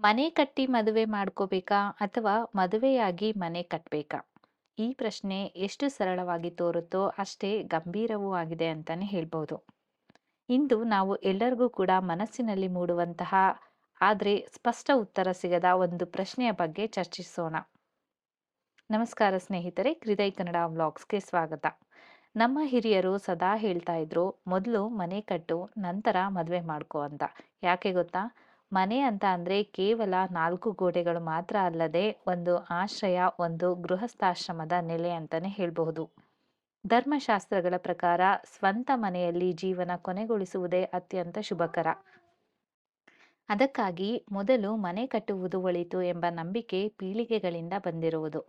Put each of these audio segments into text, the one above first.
ಮನೆ ಕಟ್ಟಿ ಮದುವೆ ಮಾಡ್ಕೋಬೇಕಾ ಅಥವಾ ಮದುವೆಯಾಗಿ ಮನೆ ಕಟ್ಟಬೇಕಾ ಈ ಪ್ರಶ್ನೆ ಎಷ್ಟು ಸರಳವಾಗಿ ತೋರುತ್ತೋ ಅಷ್ಟೇ ಗಂಭೀರವೂ ಆಗಿದೆ ಅಂತಾನೆ ಹೇಳ್ಬೋದು. ಇಂದು ನಾವು ಎಲ್ಲರಿಗೂ ಕೂಡ ಮನಸ್ಸಿನಲ್ಲಿ ಮೂಡುವಂತಹ, ಆದರೆ ಸ್ಪಷ್ಟ ಉತ್ತರ ಸಿಗದ ಒಂದು ಪ್ರಶ್ನೆಯ ಬಗ್ಗೆ ಚರ್ಚಿಸೋಣ. ನಮಸ್ಕಾರ ಸ್ನೇಹಿತರೆ, ಹೃದಯ ಕನ್ನಡ ವ್ಲಾಗ್ಸ್ಗೆ ಸ್ವಾಗತ. ನಮ್ಮ ಹಿರಿಯರು ಸದಾ ಹೇಳ್ತಾ ಇದ್ರು, ಮೊದಲು ಮನೆ ಕಟ್ಟು, ನಂತರ ಮದುವೆ ಮಾಡ್ಕೋ ಅಂತ. ಯಾಕೆ ಗೊತ್ತಾ? ಮನೆ ಅಂತ ಅಂದರೆ ಕೇವಲ ನಾಲ್ಕು ಗೋಡೆಗಳು ಮಾತ್ರ ಅಲ್ಲದೆ ಒಂದು ಆಶ್ರಯ, ಒಂದು ಗೃಹಸ್ಥಾಶ್ರಮದ ನೆಲೆ ಅಂತಲೇ ಹೇಳಬಹುದು. ಧರ್ಮಶಾಸ್ತ್ರಗಳ ಪ್ರಕಾರ ಸ್ವಂತ ಮನೆಯಲ್ಲಿ ಜೀವನ ಕೊನೆಗೊಳಿಸುವುದೇ ಅತ್ಯಂತ ಶುಭಕರ. ಅದಕ್ಕಾಗಿ ಮೊದಲು ಮನೆ ಕಟ್ಟುವುದು ಒಳಿತು ಎಂಬ ನಂಬಿಕೆ ಪೀಳಿಗೆಗಳಿಂದ ಬಂದಿರುವುದು.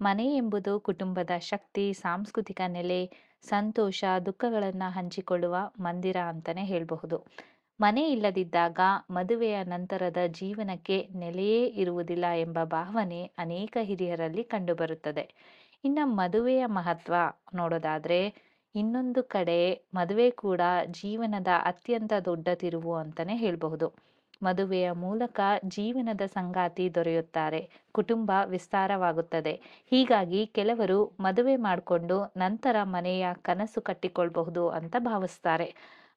ಮನೆ ಎಂಬುದು ಕುಟುಂಬದ ಶಕ್ತಿ, ಸಾಂಸ್ಕೃತಿಕ ನೆಲೆ, ಸಂತೋಷ, ದುಃಖಗಳನ್ನು ಹಂಚಿಕೊಳ್ಳುವ ಮಂದಿರ ಅಂತಲೇ ಹೇಳಬಹುದು. ಮನೆ ಇಲ್ಲದಿದ್ದಾಗ ಮದುವೆಯ ನಂತರದ ಜೀವನಕ್ಕೆ ನೆಲೆಯೇ ಇರುವುದಿಲ್ಲ ಎಂಬ ಭಾವನೆ ಅನೇಕ ಹಿರಿಯರಲ್ಲಿ ಕಂಡುಬರುತ್ತದೆ. ಇನ್ನು ಮದುವೆಯ ಮಹತ್ವ ನೋಡೋದಾದ್ರೆ, ಇನ್ನೊಂದು ಕಡೆ ಮದುವೆ ಕೂಡ ಜೀವನದ ಅತ್ಯಂತ ದೊಡ್ಡ ತಿರುವು ಅಂತಲೇ ಹೇಳಬಹುದು. ಮದುವೆಯ ಮೂಲಕ ಜೀವನದ ಸಂಗಾತಿ ದೊರೆಯುತ್ತಾರೆ, ಕುಟುಂಬ ವಿಸ್ತಾರವಾಗುತ್ತದೆ. ಹೀಗಾಗಿ ಕೆಲವರು ಮದುವೆ ಮಾಡಿಕೊಂಡು ನಂತರ ಮನೆಯ ಕನಸು ಕಟ್ಟಿಕೊಳ್ಳಬಹುದು ಅಂತ ಭಾವಿಸ್ತಾರೆ.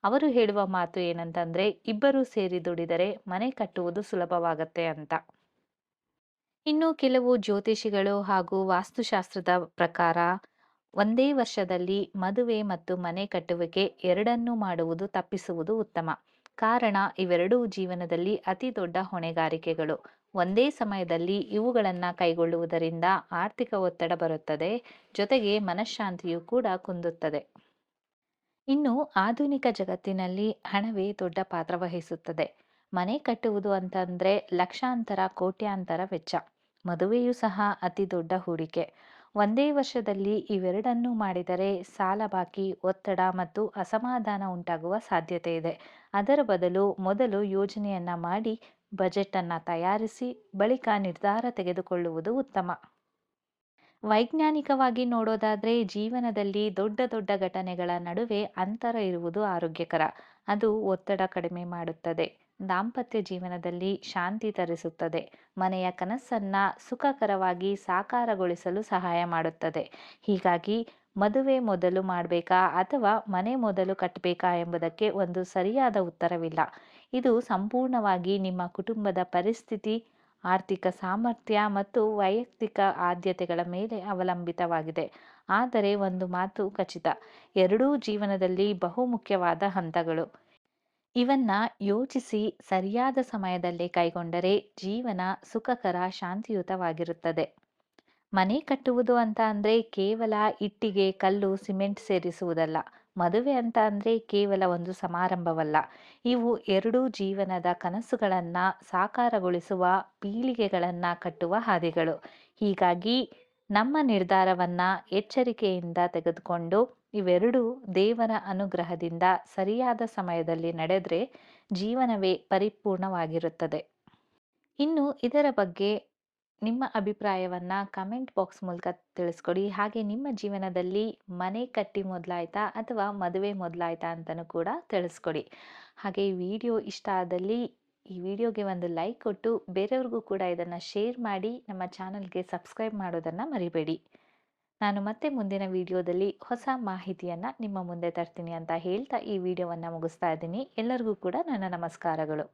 ಅವರು ಹೇಳುವ ಮಾತು ಏನಂತಂದ್ರೆ, ಇಬ್ಬರು ಸೇರಿ ದುಡಿದರೆ ಮನೆ ಕಟ್ಟುವುದು ಸುಲಭವಾಗತ್ತೆ ಅಂತ. ಇನ್ನು ಕೆಲವು ಜ್ಯೋತಿಷಿಗಳು ಹಾಗೂ ವಾಸ್ತುಶಾಸ್ತ್ರದ ಪ್ರಕಾರ, ಒಂದೇ ವರ್ಷದಲ್ಲಿ ಮದುವೆ ಮತ್ತು ಮನೆ ಕಟ್ಟುವಿಕೆ ಎರಡನ್ನೂ ಮಾಡುವುದು ತಪ್ಪಿಸುವುದು ಉತ್ತಮ. ಕಾರಣ, ಇವೆರಡೂ ಜೀವನದಲ್ಲಿ ಅತಿ ದೊಡ್ಡ ಹೊಣೆಗಾರಿಕೆಗಳು. ಒಂದೇ ಸಮಯದಲ್ಲಿ ಇವುಗಳನ್ನು ಕೈಗೊಳ್ಳುವುದರಿಂದ ಆರ್ಥಿಕ ಒತ್ತಡ ಬರುತ್ತದೆ, ಜೊತೆಗೆ ಮನಃಶಾಂತಿಯು ಕೂಡ ಕುಂದುತ್ತದೆ. ಇನ್ನು ಆಧುನಿಕ ಜಗತ್ತಿನಲ್ಲಿ ಹಣವೇ ದೊಡ್ಡ ಪಾತ್ರ ವಹಿಸುತ್ತದೆ. ಮನೆ ಕಟ್ಟುವುದು ಅಂತಂದ್ರೆ ಲಕ್ಷಾಂತರ, ಕೋಟ್ಯಾಂತರ ವೆಚ್ಚ. ಮದುವೆಯೂ ಸಹ ಅತಿ ದೊಡ್ಡ ಹೂಡಿಕೆ. ಒಂದೇ ವರ್ಷದಲ್ಲಿ ಇವೆರಡನ್ನೂ ಮಾಡಿದರೆ ಸಾಲ ಬಾಕಿ, ಒತ್ತಡ ಮತ್ತು ಅಸಮಾಧಾನ ಉಂಟಾಗುವ ಸಾಧ್ಯತೆ ಇದೆ. ಅದರ ಬದಲು ಮೊದಲು ಯೋಜನೆಯನ್ನ ಮಾಡಿ ಬಜೆಟ್ ಅನ್ನ ತಯಾರಿಸಿ, ಬಳಿಕ ನಿರ್ಧಾರ ತೆಗೆದುಕೊಳ್ಳುವುದು ಉತ್ತಮ. ವೈಜ್ಞಾನಿಕವಾಗಿ ನೋಡೋದಾದ್ರೆ ಜೀವನದಲ್ಲಿ ದೊಡ್ಡ ದೊಡ್ಡ ಘಟನೆಗಳ ನಡುವೆ ಅಂತರ ಇರುವುದು ಆರೋಗ್ಯಕರ. ಅದು ಒತ್ತಡ ಕಡಿಮೆ ಮಾಡುತ್ತದೆ. ದಾಂಪತ್ಯ ಜೀವನದಲ್ಲಿ ಶಾಂತಿ ತರಿಸುತ್ತದೆ. ಮನೆಯ ಕನಸನ್ನ ಸುಖಕರವಾಗಿ ಸಾಕಾರಗೊಳಿಸಲು ಸಹಾಯ ಮಾಡುತ್ತದೆ. ಹೀಗಾಗಿ ಮದುವೆ ಮೊದಲು ಮಾಡಬೇಕಾ ಅಥವಾ ಮನೆ ಮೊದಲು ಕಟ್ಟಬೇಕಾ ಎಂಬುದಕ್ಕೆ ಒಂದು ಸರಿಯಾದ ಉತ್ತರವಿಲ್ಲ. ಇದು ಸಂಪೂರ್ಣವಾಗಿ ನಿಮ್ಮ ಕುಟುಂಬದ ಪರಿಸ್ಥಿತಿ ಆರ್ಥಿಕ ಸಾಮರ್ಥ್ಯ ಮತ್ತು ವೈಯಕ್ತಿಕ ಆದ್ಯತೆಗಳ ಮೇಲೆ ಅವಲಂಬಿತವಾಗಿದೆ. ಆದರೆ ಒಂದು ಮಾತು ಖಚಿತ, ಎರಡೂ ಜೀವನದಲ್ಲಿ ಬಹುಮುಖ್ಯವಾದ ಹಂತಗಳು. ಇವನ್ನ ಯೋಚಿಸಿ ಸರಿಯಾದ ಸಮಯದಲ್ಲಿ ಕೈಗೊಂಡರೆ ಜೀವನ ಸುಖಕರ ಶಾಂತಿಯುತವಾಗಿರುತ್ತದೆ. ಮನೆ ಕಟ್ಟುವುದು ಅಂತ ಅಂದರೆ ಕೇವಲ ಇಟ್ಟಿಗೆ, ಕಲ್ಲು, ಸಿಮೆಂಟ್ ಸೇರಿಸುವುದಲ್ಲ. ಮದುವೆ ಅಂತ ಅಂದರೆ ಕೇವಲ ಒಂದು ಸಮಾರಂಭವಲ್ಲ. ಇವು ಎರಡೂ ಜೀವನದ ಕನಸುಗಳನ್ನು ಸಾಕಾರಗೊಳಿಸುವ ಪೀಳಿಗೆಗಳನ್ನು ಕಟ್ಟುವ ಹಾದಿಗಳು. ಹೀಗಾಗಿ ನಮ್ಮ ನಿರ್ಧಾರವನ್ನು ಎಚ್ಚರಿಕೆಯಿಂದ ತೆಗೆದುಕೊಂಡು ಇವೆರಡೂ ದೇವರ ಅನುಗ್ರಹದಿಂದ ಸರಿಯಾದ ಸಮಯದಲ್ಲಿ ನಡೆದರೆ ಜೀವನವೇ ಪರಿಪೂರ್ಣವಾಗಿರುತ್ತದೆ. ಇನ್ನು ಇದರ ಬಗ್ಗೆ ನಿಮ್ಮ ಅಭಿಪ್ರಾಯವನ್ನು ಕಮೆಂಟ್ ಬಾಕ್ಸ್ ಮೂಲಕ ತಿಳಿಸ್ಕೊಡಿ. ಹಾಗೆ ನಿಮ್ಮ ಜೀವನದಲ್ಲಿ ಮನೆ ಕಟ್ಟಿ ಮೊದಲಾಯ್ತಾ ಅಥವಾ ಮದುವೆ ಮೊದಲಾಯ್ತಾ ಅಂತಲೂ ಕೂಡ ತಿಳಿಸ್ಕೊಡಿ. ಹಾಗೆ ಈ ವಿಡಿಯೋ ಇಷ್ಟ ಆದಲ್ಲಿ ಈ ವಿಡಿಯೋಗೆ ಒಂದು ಲೈಕ್ ಕೊಟ್ಟು ಬೇರೆಯವ್ರಿಗೂ ಕೂಡ ಇದನ್ನು ಶೇರ್ ಮಾಡಿ, ನಮ್ಮ ಚಾನಲ್ಗೆ ಸಬ್ಸ್ಕ್ರೈಬ್ ಮಾಡೋದನ್ನು ಮರಿಬೇಡಿ. ನಾನು ಮತ್ತೆ ಮುಂದಿನ ವಿಡಿಯೋದಲ್ಲಿ ಹೊಸ ಮಾಹಿತಿಯನ್ನು ನಿಮ್ಮ ಮುಂದೆ ತರ್ತೀನಿ ಅಂತ ಹೇಳ್ತಾ ಈ ವಿಡಿಯೋವನ್ನು ಮುಗಿಸ್ತಾ ಇದ್ದೀನಿ. ಎಲ್ಲರಿಗೂ ಕೂಡ ನನ್ನ ನಮಸ್ಕಾರಗಳು.